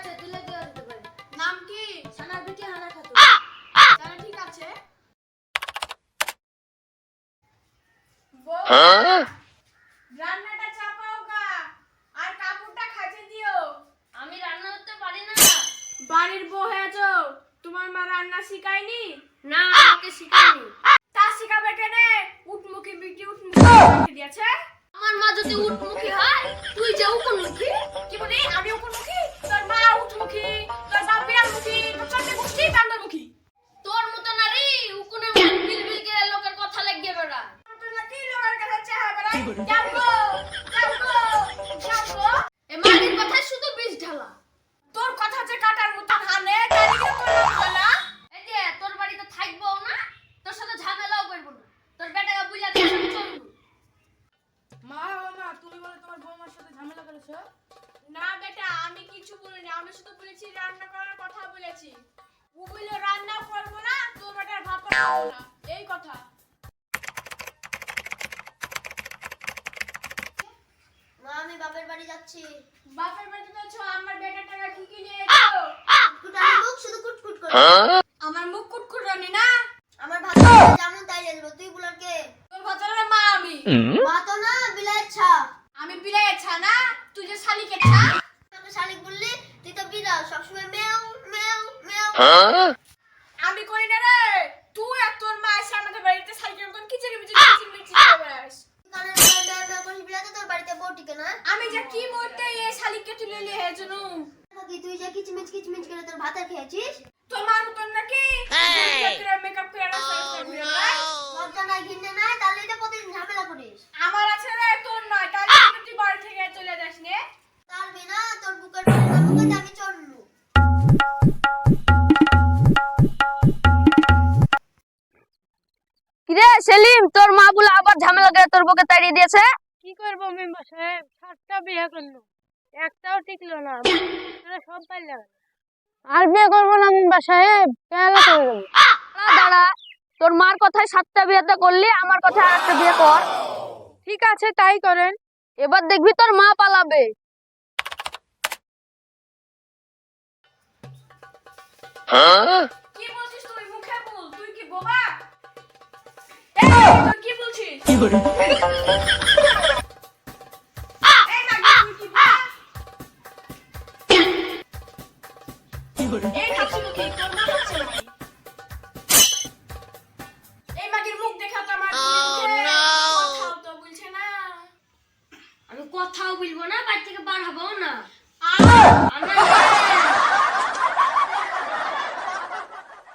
আছে দিলে দিয়ে দিতে পারে। নাম কি? সানা বিটি হানা খাতুন। তাহলে ঠিক আছে। রান্নাটা চাপাও গা আর কাপড়টা খাইতে দিও। আমি রান্না করতে পারি না। বাড়ির বউ হয়েছো তোমার মা রান্না শিখায়নি? না আমাকে শিখায়নি। তা শিখাবে কেনে? উটমুখী বিটি উটমুখী দিয়েছে আমার মা যদি উটমুখী হয় তুই যে উপমুখী কি বলি? আমি চেহারা বেড়াই যাব যাব যাব এ মারির কথায় শুধু বিষ ঢালা। তোর কথা যে কাটার মতো হানে তাই কি তোর নাম হলা এই যে তোর বাড়িতে থাকব না তোর সাথে ঝামেলাও করব না। তোর বেটাকে বুঝা দিয়ে আমি চলবো। মা মা তুমি বলে তোমার বৌমার সাথে ঝামেলা করেছ? না বেটা আমি কিছু বলিনি। আমি শুধু বলেছি রান্না করার কথা বলেছি। ও বলল রান্না করব না তোর বেটার ভাত না এই কথা মা আমি বাপের বাড়ি যাচ্ছি। বাপের বাড়িতে বলছো আমার বেটার টাকা কি কি নিয়ে এসো কুটানি মুখ শুধু কুটকুট করে আমার মুখ কুটকুটানি না? আমার ভাত যেমন তাই দেবো তুই বুলার কে? তোর ভাতারের মা আমি। মা তো না বিলাইয়ের ছাপ আমি বিলাই ছা না তুই যে শালিকে ছা। তোকে শালিক বললি তুই তো বিড়াল সবসময় মেও মেও মেও। আমি করি না রে। তুই আর তোর মা এসে আমাদের বাড়িতে শালিকের মতন কিচেরি মিচেরি কিচির মিচির করে বেড়াস কানের মেও মেও মেও করিস বিলাতে তোর বাড়িতে বউ টিকে না আমি যে কি বলতে এই শালিককে তুলে নিয়ে হেজনু কি তুই যে কিচমিচ কিচমিচ করে তোর ভাত আর খেয়েছিস? তোমার মতন নাকি? মেকআপ করে লজ্জা নাই ঘিন্নে নাই তাহলে এটা প্রতিদিন ঝামেলা করিস। আমার আছে রে তোর নয়। তাহলে তুই বাড়ি থেকে চলে যাস নে। তার বিনা তোর বুকের বুকে আমি চড়লু কিরে সেলিম তোর মা বলে আবার ঝামেলা করে তোর বুকে তাড়িয়ে দিয়েছে? কি করব মেম্বার সাহেব? সাতটা বিয়ে করল। একটাও টিকলো না। তোরা সব পাইলে আর বিয়ে করব না মেম্বার সাহেব কেন করব দাঁড়া দাঁড়া। তোর মার কথায় সাতটা বিয়েতে করলি আমার কথায় আর একটা বিয়ে কর। ঠিক আছে তাই করেন। এবার দেখবি তোর মা পালাবে। কি বলছিস তুই? মুখে বল। তুই কি বোবা? কি বলছিস? এই হাসিমুখী তোর মা হচ্ছে? এই মাগির মুখ দেখা তো আমার কথাও তো বলছে না। আমি কথাও বলব না বাড়ি থেকে বার হব না।